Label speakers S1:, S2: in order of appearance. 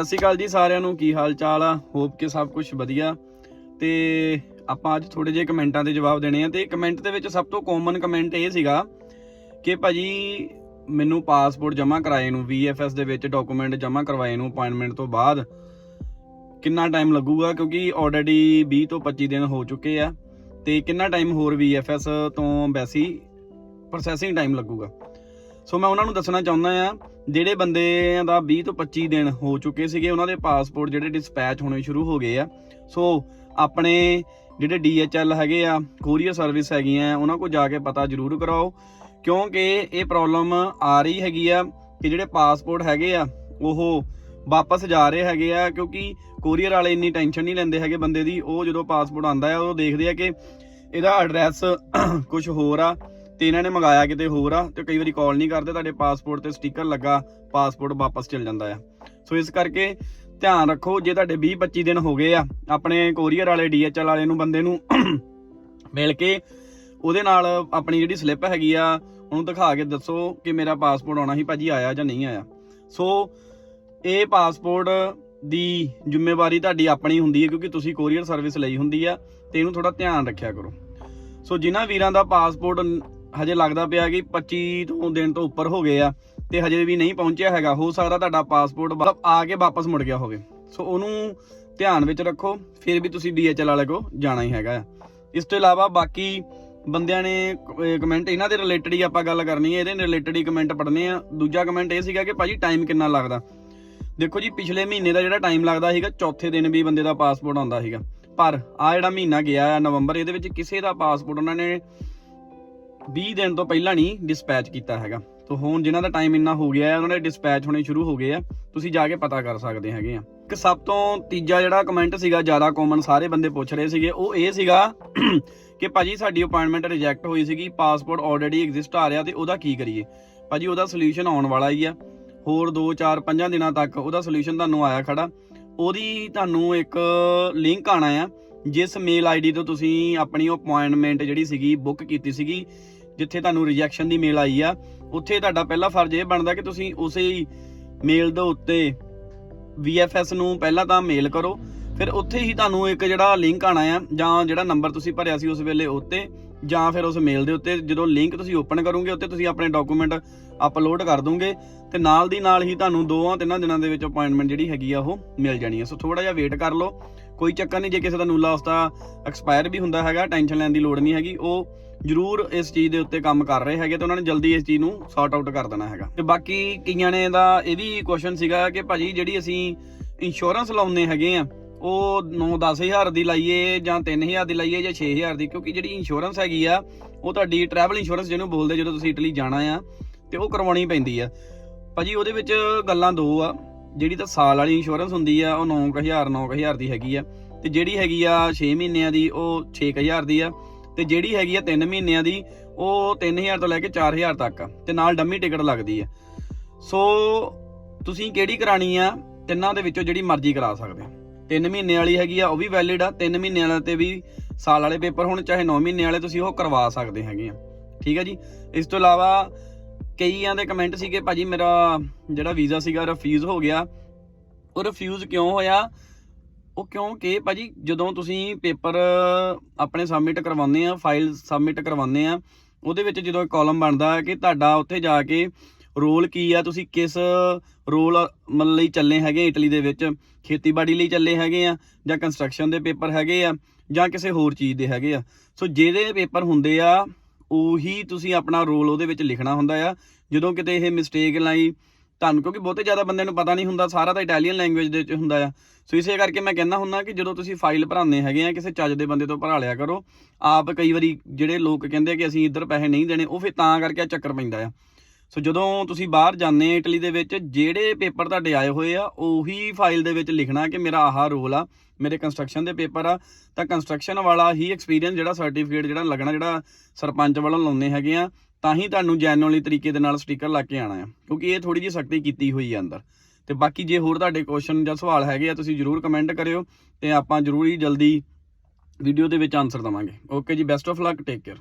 S1: ਸਤਿ ਸ਼੍ਰੀ ਅਕਾਲ ਜੀ ਸਾਰਿਆਂ ਨੂੰ, ਕੀ ਹਾਲ ਚਾਲ ਆ? ਹੋਪ ਕਿ ਸਭ ਕੁਝ ਵਧੀਆ। ਤੇ ਆਪਾਂ ਅੱਜ ਥੋੜੇ ਜਿਹੇ ਕਮੈਂਟਾਂ ਦੇ ਜਵਾਬ ਦੇਣੇ ਆ ਤੇ ਕਮੈਂਟ ਦੇ ਵਿੱਚ ਸਭ ਤੋਂ ਕਾਮਨ ਕਮੈਂਟ ਇਹ ਸੀਗਾ ਕਿ ਭਾਜੀ ਮੈਨੂੰ ਪਾਸਪੋਰਟ ਜਮ੍ਹਾਂ ਕਰਾਏ ਨੂੰ VFS ਦੇ ਵਿੱਚ ਡਾਕੂਮੈਂਟ ਜਮ੍ਹਾਂ ਕਰਵਾਏ ਨੂੰ ਅਪਾਇੰਟਮੈਂਟ ਤੋਂ ਬਾਅਦ ਕਿੰਨਾ ਟਾਈਮ ਲੱਗੂਗਾ? ਕਿਉਂਕਿ ਆਲਰੇਡੀ 20 ਤੋਂ 25 ਦਿਨ ਹੋ ਚੁੱਕੇ ਆ ਤੇ ਕਿੰਨਾ ਟਾਈਮ ਹੋਰ VFS ਤੋਂ ਵੈਸੀ ਪ੍ਰੋਸੈਸਿੰਗ ਟਾਈਮ ਲੱਗੂਗਾ? ਸੋ ਮੈਂ ਉਹਨਾਂ ਨੂੰ ਦੱਸਣਾ ਚਾਹੁੰਦਾ ਆ ਜਿਹੜੇ ਬੰਦਿਆਂ ਦਾ 20 ਤੋਂ 25 ਦਿਨ ਹੋ ਚੁੱਕੇ ਸੀਗੇ, ਉਹਨਾਂ ਦੇ ਪਾਸਪੋਰਟ ਜਿਹੜੇ ਡਿਸਪੈਚ ਹੋਣੇ ਸ਼ੁਰੂ ਹੋ ਗਏ ਆ। ਸੋ ਆਪਣੇ ਜਿਹੜੇ DHL ਹੈਗੇ ਆ ਕੋਰੀਅਰ ਸਰਵਿਸ ਹੈਗੀਆਂ ਉਹਨਾਂ ਕੋਲ ਜਾ ਕੇ ਪਤਾ ਜ਼ਰੂਰ ਕਰਾਓ, ਕਿਉਂਕਿ ਇਹ ਪ੍ਰੋਬਲਮ ਆ ਰਹੀ ਹੈਗੀ ਆ ਕਿ ਜਿਹੜੇ ਪਾਸਪੋਰਟ ਹੈਗੇ ਆ, ਉਹ ਵਾਪਸ ਜਾ ਰਹੇ ਹੈਗੇ ਆ, ਕਿਉਂਕਿ ਕੋਰੀਅਰ ਵਾਲੇ ਇੰਨੀ ਟੈਨਸ਼ਨ ਨਹੀਂ ਲੈਂਦੇ ਹੈਗੇ ਬੰਦੇ ਦੀ, ਉਹ ਜਦੋਂ ਪਾਸਪੋਰਟ ਆਂਦਾ ਆ, ਉਹ ਦੇਖਦੇ ਆ ਕਿ ਇਹਦਾ ਐਡਰੈਸ ਕੁਝ ਹੋਰ ਆ। ਤੇ ਇਹਨਾਂ ਨੇ ਮੰਗਾਇਆ ਕਿਤੇ ਹੋਰ ਆ ਤੇ ਕਈ ਵਾਰੀ ਕਾਲ ਨਹੀਂ ਕਰਦੇ, ਤੁਹਾਡੇ ਪਾਸਪੋਰਟ ਤੇ ਸਟicker ਲੱਗਾ ਪਾਸਪੋਰਟ ਵਾਪਸ ਚਲ ਜਾਂਦਾ ਆ। ਸੋ ਇਸ ਕਰਕੇ ਧਿਆਨ ਰੱਖੋ, ਜੇ ਤੁਹਾਡੇ 20 25 ਦਿਨ ਹੋ ਗਏ ਆ, ਆਪਣੇ ਕੋਰੀਅਰ ਵਾਲੇ DHL ਵਾਲੇ ਨੂੰ, ਬੰਦੇ ਨੂੰ ਮਿਲ ਕੇ ਉਹਦੇ ਨਾਲ ਆਪਣੀ ਜਿਹੜੀ ਸਲਿੱਪ ਹੈਗੀ ਆ, ਉਹਨੂੰ ਦਿਖਾ ਕੇ ਦੱਸੋ ਕਿ ਮੇਰਾ ਪਾਸਪੋਰਟ ਆਉਣਾ ਸੀ, ਭਾਜੀ ਆਇਆ ਜਾਂ ਨਹੀਂ ਆਇਆ। ਸੋ ਇਹ ਪਾਸਪੋਰਟ ਦੀ ਜ਼ਿੰਮੇਵਾਰੀ ਤੁਹਾਡੀ ਆਪਣੀ ਹੁੰਦੀ ਹੈ, ਕਿਉਂਕਿ ਤੁਸੀਂ ਕੋਰੀਅਰ ਸਰਵਿਸ ਲਈ ਹੁੰਦੀ ਆ, ਤੇ ਇਹਨੂੰ ਥੋੜਾ ਧਿਆਨ ਰੱਖਿਆ ਕਰੋ। ਸੋ ਜਿਨ੍ਹਾਂ ਵੀਰਾਂ ਦਾ ਪਾਸਪੋਰਟ ਹਜੇ ਲੱਗਦਾ ਪਿਆ ਕਿ 25 ਤੋਂ ਦਿਨ ਤੋਂ ਉੱਪਰ ਹੋ ਗਏ ਆ ਤੇ ਹਜੇ ਵੀ ਨਹੀਂ ਪਹੁੰਚਿਆ ਹੈਗਾ। ਹੋ ਸਕਦਾ ਤੁਹਾਡਾ ਪਾਸਪੋਰਟ ਵਾ- ਆ ਕੇ ਵਾਪਸ ਮੁੜ ਗਿਆ ਹੋਵੇ। ਸੋ ਉਹਨੂੰ ਧਿਆਨ ਵਿੱਚ ਰੱਖੋ, ਫਿਰ ਵੀ ਤੁਸੀਂ DHL ਵਾਲੇ ਕੋ ਜਾਣਾ ਹੀ ਹੈਗਾ ਆ। ਇਸ ਤੋਂ ਇਲਾਵਾ ਬਾਕੀ ਬੰਦਿਆਂ ਨੇ ਕਮੈਂਟ ਇਹਨਾਂ ਦੇ ਰਿਲੇਟਡ ਹੀ ਆਪਾਂ ਗੱਲ ਕਰਨੀ ਹੈ, ਇਹਦੇ ਰਿਲੇਟਡ ਹੀ ਕਮੈਂਟ ਪੜਨੇ ਆ। ਦੂਜਾ ਕਮੈਂਟ ਇਹ ਸੀਗਾ ਕਿ ਭਾਜੀ ਟਾਈਮ ਕਿੰਨਾ ਲੱਗਦਾ? ਦੇਖੋ ਜੀ, ਪਿਛਲੇ ਮਹੀਨੇ ਦਾ ਜਿਹੜਾ ਟਾਈਮ ਲੱਗਦਾ ਸੀਗਾ, ਚੌਥੇ ਦਿਨ ਵੀ ਬੰਦੇ ਦਾ ਪਾਸਪੋਰਟ ਆਉਂਦਾ ਸੀਗਾ। ਪਰ ਆ ਜਿਹੜਾ ਮਹੀਨਾ ਗਿਆ ਆ ਨਵੰਬਰ, ਇਹਦੇ ਵਿੱਚ ਕਿਸੇ ਦਾ ਪਾਸਪੋਰਟ ਉਹਨਾਂ ਨੇ 20 ਦਿਨ ਤੋਂ ਪਹਿਲਾਂ ਨਹੀਂ ਡਿਸਪੈਚ ਕੀਤਾ ਹੈਗਾ। ਤੋਂ ਹੁਣ ਜਿਨ੍ਹਾਂ ਦਾ ਟਾਈਮ ਇੰਨਾ ਹੋ ਗਿਆ ਹੈ, ਉਹਨਾਂ ਦੇ ਡਿਸਪੈਚ ਹੋਣੇ ਸ਼ੁਰੂ ਹੋ ਗਏ ਆ। ਤੁਸੀਂ ਜਾ ਕੇ ਪਤਾ ਕਰ ਸਕਦੇ ਹੈਗੇ ਆ। ਇੱਕ ਸਭ ਤੋਂ ਤੀਜਾ ਜਿਹੜਾ ਕਮੈਂਟ ਸੀਗਾ, ਜ਼ਿਆਦਾ ਕਾਮਨ ਸਾਰੇ ਬੰਦੇ ਪੁੱਛ ਰਹੇ ਸੀਗੇ, ਉਹ ਇਹ ਸੀਗਾ ਕਿ ਭਾਜੀ ਸਾਡੀ ਅਪਾਇੰਟਮੈਂਟ ਰਿਜੈਕਟ ਹੋਈ ਸੀਗੀ ਪਾਸਪੋਰਟ ਆਲਰੇਡੀ ਐਗਜ਼ਿਸਟ ਆ ਰਿਹਾ ਤੇ ਉਹਦਾ ਕੀ ਕਰੀਏ? ਭਾਜੀ ਉਹਦਾ ਸੋਲੂਸ਼ਨ ਆਉਣ ਵਾਲਾ ਹੀ ਆ। ਹੋਰ 2 4 5 ਦਿਨਾਂ ਤੱਕ ਉਹਦਾ ਸੋਲੂਸ਼ਨ ਤੁਹਾਨੂੰ ਆਇਆ ਖੜਾ। ਉਹਦੀ ਤੁਹਾਨੂੰ ਇੱਕ ਲਿੰਕ ਆਣਾ ਆ। ਜਿਸ ਮੇਲ ਆਈਡੀ ਤੋਂ ਤੁਸੀਂ ਆਪਣੀ ਅਪਾਇੰਟਮੈਂਟ ਜਿਹੜੀ ਸੀਗੀ ਬੁੱਕ ਕੀਤੀ ਸੀਗੀ ਜਿੱਥੇ ਤੁਹਾਨੂੰ ਰਿਜੈਕਸ਼ਨ ਦੀ ਮੇਲ ਆਈ ਆ, ਉੱਥੇ ਤੁਹਾਡਾ ਪਹਿਲਾ ਫਰਜ਼ ਇਹ ਬਣਦਾ ਕਿ ਤੁਸੀਂ ਉਸੇ ਮੇਲ ਦੇ ਉੱਤੇ VFS ਨੂੰ ਪਹਿਲਾਂ ਤਾਂ ਮੇਲ ਕਰੋ ਫਿਰ ਉੱਥੇ ਹੀ ਤੁਹਾਨੂੰ ਇੱਕ ਜਿਹੜਾ ਲਿੰਕ ਆਣਾ ਆ, ਜਾਂ ਜਿਹੜਾ ਨੰਬਰ ਤੁਸੀਂ ਭਰਿਆ ਸੀ ਉਸ ਵੇਲੇ ਉੱਤੇ, ਜਾਂ ਫਿਰ ਉਸ ਮੇਲ ਦੇ ਉੱਤੇ, ਜਦੋਂ ਲਿੰਕ ਤੁਸੀਂ ਓਪਨ ਕਰੋਗੇ, ਉੱਤੇ ਤੁਸੀਂ ਆਪਣੇ ਡਾਕੂਮੈਂਟ ਅਪਲੋਡ ਕਰ ਦੋਗੇ, ਤੇ ਨਾਲ ਦੀ ਨਾਲ ਹੀ ਤੁਹਾਨੂੰ ਦੋਆਂ ਤਿੰਨਾਂ ਦਿਨਾਂ ਦੇ ਵਿੱਚ ਅਪਾਇੰਟਮੈਂਟ ਜਿਹੜੀ ਹੈਗੀ ਆ, ਉਹ ਮਿਲ ਜਾਣੀ ਹੈ ਸੋ ਥੋੜਾ ਜਿਹਾ ਵੇਟ ਕਰ ਲਓ। ਕੋਈ ਚੱਕਰ ਨਹੀਂ, ਜੇ ਕਿਸੇ ਦਾ ਨੂਲਾ ਉਸਦਾ ਐਕਸਪਾਇਰ ਵੀ ਹੁੰਦਾ ਹੈਗਾ ਟੈਨਸ਼ਨ ਲੈਣ ਦੀ ਲੋੜ ਨਹੀਂ ਹੈਗੀ, ਉਹ ਜ਼ਰੂਰ ਇਸ ਚੀਜ਼ ਦੇ ਉੱਤੇ ਕੰਮ ਕਰ ਰਹੇ ਹੈਗੇ, ਤੇ ਉਹਨਾਂ ਨੇ ਜਲਦੀ ਇਸ ਚੀਜ਼ ਨੂੰ ਸੌਰਟ ਆਊਟ ਕਰ ਦੇਣਾ ਹੈਗਾ। ਤੇ ਬਾਕੀ ਕਈਆਂ ਨੇ ਦਾ ਇਹ ਵੀ ਕੁਐਸਚਨ ਸੀਗਾ ਕਿ ਭਾਜੀ ਜਿਹੜੀ ਅਸੀਂ ਇੰਸ਼ੋਰੈਂਸ ਲਾਉਂਦੇ ਹੈਗੇ ਆ ਉਹ 9-10000 ਦੀ ਲਾਈਏ ਜਾਂ 3000 ਦੀ ਲਾਈਏ ਜਾਂ 6000 ਦੀ, ਕਿਉਂਕਿ ਜਿਹੜੀ ਇੰਸ਼ੋਰੈਂਸ ਹੈਗੀ ਆ, ਉਹ ਤੁਹਾਡੀ ਟਰੈਵਲ ਇੰਸ਼ੋਰੈਂਸ ਜਿਹਨੂੰ ਬੋਲਦੇ ਜਦੋਂ ਤੁਸੀਂ ਇਟਲੀ ਜਾਣਾ ਆ, ਤੇ ਉਹ ਕਰਵਾਉਣੀ ਪੈਂਦੀ ਆ। ਭਾਜੀ, ਉਹਦੇ ਵਿੱਚ ਗੱਲਾਂ ਦੋ ਆ। ਜਿਹੜੀ ਤਾਂ ਸਾਲ ਵਾਲੀ ਇੰਸ਼ੋਰੈਂਸ ਹੁੰਦੀ ਆ, ਉਹ 9000 9000 ਦੀ ਹੈਗੀ ਆ। ਤੇ ਜਿਹੜੀ ਹੈਗੀ ਆ 6 ਮਹੀਨਿਆਂ ਦੀ, ਉਹ 6000 ਦੀ ਆ। ਤੇ ਜਿਹੜੀ ਹੈਗੀ ਆ 3 ਮਹੀਨਿਆਂ ਦੀ, ਉਹ 3000 ਤੋਂ ਲੈ ਕੇ 4000 ਤੱਕ ਆ। ਤੇ ਨਾਲ ਡੰਮੀ ਟਿਕਟ ਲੱਗਦੀ ਆ। ਸੋ, ਤੁਸੀਂ ਕਿਹੜੀ ਕਰਾਣੀ ਆ, ਤਿੰਨਾਂ ਦੇ ਵਿੱਚੋਂ ਜਿਹੜੀ ਮਰਜ਼ੀ ਕਰਾ ਸਕਦੇ ਹੋ। 3 ਮਹੀਨੇ ਵਾਲੀ ਹੈਗੀ ਆ, ਉਹ ਵੀ ਵੈਲਿਡ ਆ। 3 ਮਹੀਨੇ ਵਾਲੇ ਤੇ ਵੀ ਸਾਲ ਵਾਲੇ ਪੇਪਰ ਹੋਣ, ਚਾਹੇ 9 ਮਹੀਨੇ ਵਾਲੇ ਤੁਸੀਂ ਉਹ ਕਰਵਾ ਸਕਦੇ ਹੈਗੇ ਆ। ਠੀਕ ਆ ਜੀ? ਇਸ ਤੋਂ ਇਲਾਵਾ ਕਈਆਂ ਦੇ ਕਮੈਂਟ ਸੀਗੇ, ਭਾਜੀ ਮੇਰਾ ਜਿਹੜਾ ਵੀਜ਼ਾ ਸੀਗਾ ਰਿਫਿਊਜ਼ ਹੋ ਗਿਆ। ਉਹ ਰਿਫਿਊਜ਼ ਕਿਉਂ ਹੋਇਆ? ਉਹ ਕਿਉਂਕਿ ਭਾਜੀ ਜਦੋਂ ਤੁਸੀਂ ਪੇਪਰ ਆਪਣੇ ਸਬਮਿਟ ਕਰਵਾਉਂਦੇ ਆ ਫਾਈਲ ਸਬਮਿਟ ਕਰਵਾਉਂਦੇ ਆ, ਉਹਦੇ ਵਿੱਚ ਜਦੋਂ ਇੱਕ ਕਾਲਮ ਬਣਦਾ ਕਿ ਤੁਹਾਡਾ ਉੱਥੇ ਜਾ ਕੇ ਰੋਲ ਕੀ ਆ? ਤੁਸੀਂ ਕਿਸ ਰੋਲ ਮਤਲਬ ਲਈ ਚੱਲੇ ਹੈਗੇ ਇਟਲੀ ਦੇ ਵਿੱਚ? ਖੇਤੀਬਾੜੀ ਲਈ ਚੱਲੇ ਹੈਗੇ ਆ ਜਾਂ ਕੰਸਟਰਕਸ਼ਨ ਦੇ ਪੇਪਰ ਹੈਗੇ ਆ ਜਾਂ ਕਿਸੇ ਹੋਰ ਚੀਜ਼ ਦੇ ਹੈਗੇ ਆ? ਸੋ ਜਿਹੜੇ ਪੇਪਰ ਹੁੰਦੇ ਆ, ਉਹੀ ਤੁਸੀਂ ਆਪਣਾ ਰੋਲ ਉਹਦੇ ਵਿੱਚ ਲਿਖਣਾ ਹੁੰਦਾ ਆ। ਜਦੋਂ ਕਿਤੇ ਇਹ ਮਿਸਟੇਕ ਲਈ, ਤੁਹਾਨੂੰ ਕਿਉਂਕਿ ਬਹੁਤੇ ਜ਼ਿਆਦਾ ਬੰਦਿਆਂ ਨੂੰ ਪਤਾ ਨਹੀਂ ਹੁੰਦਾ, ਸਾਰਾ ਤਾਂ ਇਟਾਲੀਅਨ ਲੈਂਗੁਏਜ ਦੇ ਵਿੱਚ ਹੁੰਦਾ ਆ। ਸੋ ਇਸੇ ਕਰਕੇ ਮੈਂ ਕਹਿੰਦਾ ਹੁੰਦਾ ਕਿ ਜਦੋਂ ਤੁਸੀਂ ਫਾਈਲ ਭਰਾਉਂਦੇ ਹੈਗੇ ਆ, ਕਿਸੇ ਚੱਜ ਦੇ ਬੰਦੇ ਤੋਂ ਭਰਾ ਲਿਆ ਕਰੋ। ਆਪ ਕਈ ਵਾਰੀ ਜਿਹੜੇ ਲੋਕ ਕਹਿੰਦੇ ਕਿ ਅਸੀਂ ਇੱਧਰ ਪੈਸੇ ਨਹੀਂ ਦੇਣੇ, ਉਹ ਫਿਰ ਤਾਂ ਕਰਕੇ ਆ ਚੱਕਰ ਪੈਂਦਾ ਆ। ਸੋ ਜਦੋਂ ਤੁਸੀਂ ਬਾਹਰ ਜਾਂਦੇ ਇਟਲੀ ਦੇ ਵਿੱਚ, ਜਿਹੜੇ ਪੇਪਰ ਤੁਹਾਡੇ ਆਏ ਹੋਏ ਆ, ਉਹੀ ਫਾਈਲ ਦੇ ਵਿੱਚ ਲਿਖਣਾ ਕਿ ਮੇਰਾ ਆਹ ਰੋਲ ਆ, ਮੇਰੇ ਕੰਸਟਰਕਸ਼ਨ ਦੇ ਪੇਪਰ ਆ। ਤਾਂ ਕੰਸਟਰਕਸ਼ਨ ਵਾਲਾ ਹੀ ਐਕਸਪੀਰੀਅੰਸ ਜਿਹੜਾ ਸਰਟੀਫਿਕੇਟ ਜਿਹੜਾ ਲੱਗਣਾ, ਜਿਹੜਾ ਸਰਪੰਚ ਵਾਲਾ ਲਾਉਂਦੇ ਹੈਗੇ ਆ, ਤਾਂ ਹੀ ਤੁਹਾਨੂੰ ਜੈਨੂਅਲੀ ਤਰੀਕੇ ਦੇ ਨਾਲ ਸਟicker ਲਾ ਕੇ ਆਣਾ ਆ। ਕਿਉਂਕਿ ਇਹ ਥੋੜੀ ਜਿਹੀ ਸਖਤੀ ਕੀਤੀ ਹੋਈ ਆ ਅੰਦਰ। ਤੇ ਬਾਕੀ ਜੇ ਹੋਰ ਤੁਹਾਡੇ ਕੁਐਸਚਨ ਜਾਂ ਸਵਾਲ ਹੈਗੇ ਆ, ਤੁਸੀਂ ਜਰੂਰ ਕਮੈਂਟ ਕਰਿਓ ਤੇ ਆਪਾਂ ਜਰੂਰ ਹੀ ਜਲਦੀ ਵੀਡੀਓ ਦੇ ਵਿੱਚ ਆਨਸਰ ਦਵਾਂਗੇ। Okay ji best of luck take care